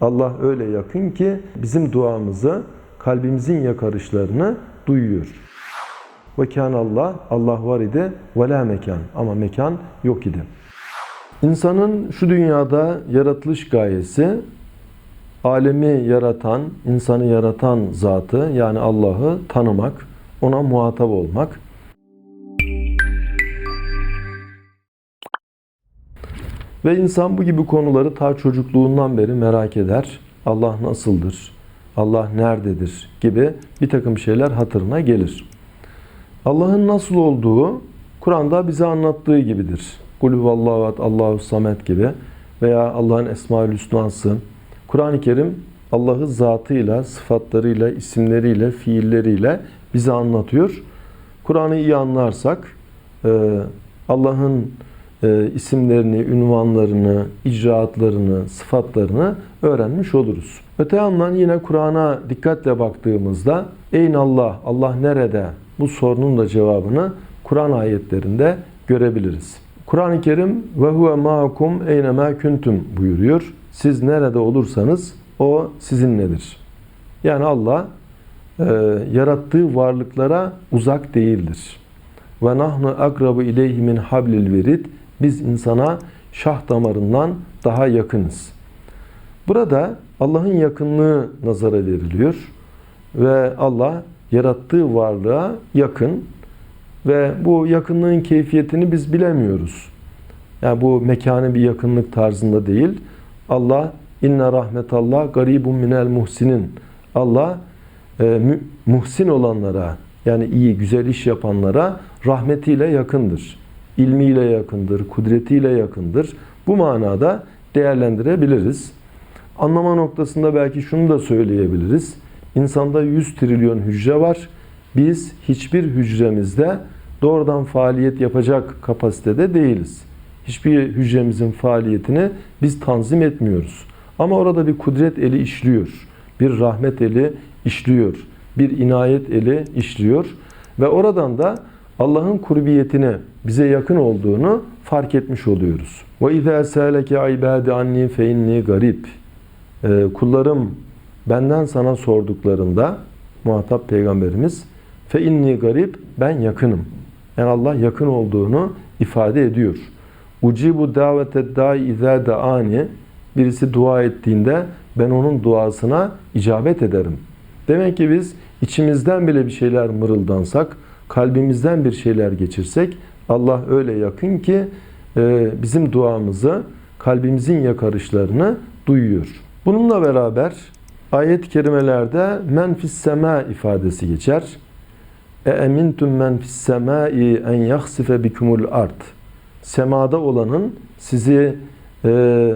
Allah öyle yakın ki bizim duamızı, kalbimizin yakarışlarını duyuyor. Ve kân Allah, Allah var idi ve la mekan ama mekan yok idi. İnsanın şu dünyada yaratılış gayesi alemi yaratan, insanı yaratan zatı yani Allah'ı tanımak, ona muhatap olmak. Ve insan bu gibi konuları ta çocukluğundan beri merak eder. Allah nasıldır? Allah nerededir? gibi bir takım şeyler hatırına gelir. Allah'ın nasıl olduğu Kur'an'da bize anlattığı gibidir. Kul huvallahu ehad, Allahu samet gibi veya Allah'ın esmaül hüsnası. Kur'an-ı Kerim Allah'ı zatıyla, sıfatlarıyla, isimleriyle, fiilleriyle bize anlatıyor. Kur'an'ı iyi anlarsak e, Allah'ın e, isimlerini, ünvanlarını, icraatlarını, sıfatlarını öğrenmiş oluruz. Öte yandan yine Kur'an'a dikkatle baktığımızda Eyn Allah, Allah nerede? Bu sorunun da cevabını Kur'an ayetlerinde görebiliriz. Kur'an-ı Kerim ve huve ma'akum eynema kuntum buyuruyor. Siz nerede olursanız o sizinledir. Yani Allah e, yarattığı varlıklara uzak değildir. Ve nahnu akrabu ileyhi min hablil verid. Biz insana şah damarından daha yakınız. Burada Allah'ın yakınlığı nazara veriliyor ve Allah yarattığı varlığa yakın ve bu yakınlığın keyfiyetini biz bilemiyoruz. Yani bu mekanı bir yakınlık tarzında değil. Allah inne rahmetallah garibun minel muhsinin. Allah e, muhsin olanlara yani iyi güzel iş yapanlara rahmetiyle yakındır. İlmiyle yakındır, kudretiyle yakındır. Bu manada değerlendirebiliriz. Anlama noktasında belki şunu da söyleyebiliriz. İnsanda 100 trilyon hücre var. Biz hiçbir hücremizde doğrudan faaliyet yapacak kapasitede değiliz. Hiçbir hücremizin faaliyetini biz tanzim etmiyoruz. Ama orada bir kudret eli işliyor. Bir rahmet eli işliyor. Bir inayet eli işliyor. Ve oradan da Allah'ın kurbiyetini, bize yakın olduğunu fark etmiş oluyoruz. Ve izâ sâleke ibâdi anni fe inni garip. Kullarım benden sana sorduklarında muhatap peygamberimiz fe inni garip ben yakınım. Yani Allah yakın olduğunu ifade ediyor. Ucibu davete dai izâ daani birisi dua ettiğinde ben onun duasına icabet ederim. Demek ki biz içimizden bile bir şeyler mırıldansak, kalbimizden bir şeyler geçirsek Allah öyle yakın ki e, bizim duamızı, kalbimizin yakarışlarını duyuyor. Bununla beraber ayet-i kerimelerde men fis sema ifadesi geçer. E emintum men fis en yahsife bikumul ard. Semada olanın sizi e,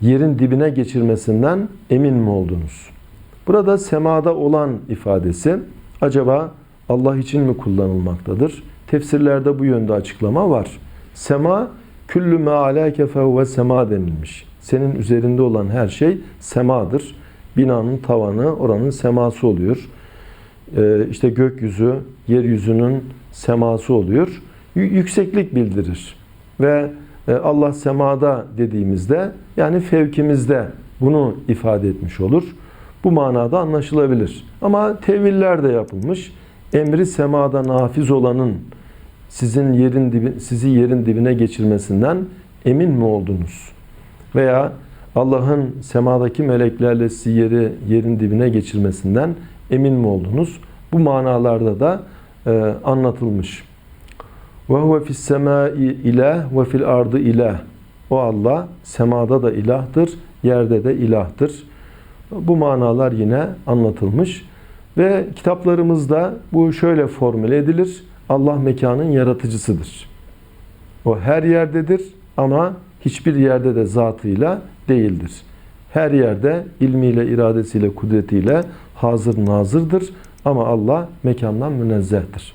yerin dibine geçirmesinden emin mi oldunuz? Burada semada olan ifadesi acaba Allah için mi kullanılmaktadır? Tefsirlerde bu yönde açıklama var. Sema küllü me alâke fevve sema denilmiş. Senin üzerinde olan her şey semadır. Binanın tavanı oranın seması oluyor. Ee, işte gökyüzü, yeryüzünün seması oluyor. Yükseklik bildirir. Ve e, Allah semada dediğimizde yani fevkimizde bunu ifade etmiş olur. Bu manada anlaşılabilir. Ama teviller de yapılmış. Emri semada nafiz olanın sizin yerin dibi, sizi yerin dibine geçirmesinden emin mi oldunuz? Veya Allah'ın semadaki meleklerle sizi yeri, yerin dibine geçirmesinden emin mi oldunuz? Bu manalarda da e, anlatılmış. Ve huve fis semai ilah ve fil ardı ilah. O Allah semada da ilahtır, yerde de ilahtır. Bu manalar yine anlatılmış. Ve kitaplarımızda bu şöyle formüle edilir. Allah mekanın yaratıcısıdır. O her yerdedir ama hiçbir yerde de zatıyla değildir. Her yerde ilmiyle, iradesiyle, kudretiyle hazır nazırdır ama Allah mekandan münezzehtir.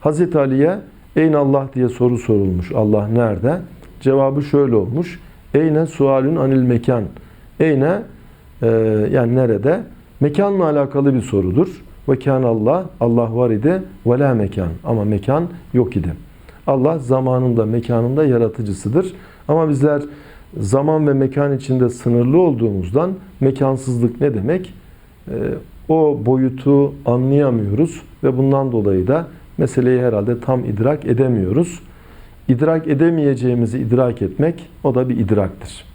Hazreti Ali'ye Eyn Allah diye soru sorulmuş. Allah nerede? Cevabı şöyle olmuş. Eyne sualün anil mekan. Eyne e, yani nerede? Mekanla alakalı bir sorudur. Ve kan Allah, Allah var idi ve la mekan. Ama mekan yok idi. Allah zamanında, mekanında yaratıcısıdır. Ama bizler zaman ve mekan içinde sınırlı olduğumuzdan mekansızlık ne demek? Ee, o boyutu anlayamıyoruz ve bundan dolayı da meseleyi herhalde tam idrak edemiyoruz. İdrak edemeyeceğimizi idrak etmek o da bir idraktır.